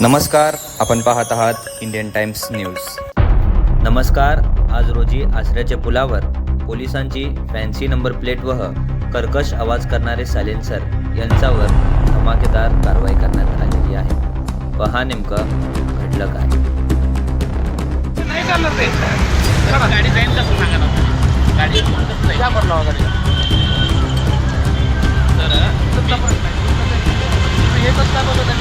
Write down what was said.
नमस्कार आपण पाहत आहात इंडियन टाइम्स न्यूज. नमस्कार आज रोजी आसऱ्याच्या पुलावर पोलिसांची फॅन्सी नंबर प्लेट व कर्कश आवाज करणारे सायलेन्सर यांच्यावर धमाकेदार कारवाई करण्यात आलेली आहे. पहा नेमकं घडलं काय. गाडी. एकच काय बघत आहे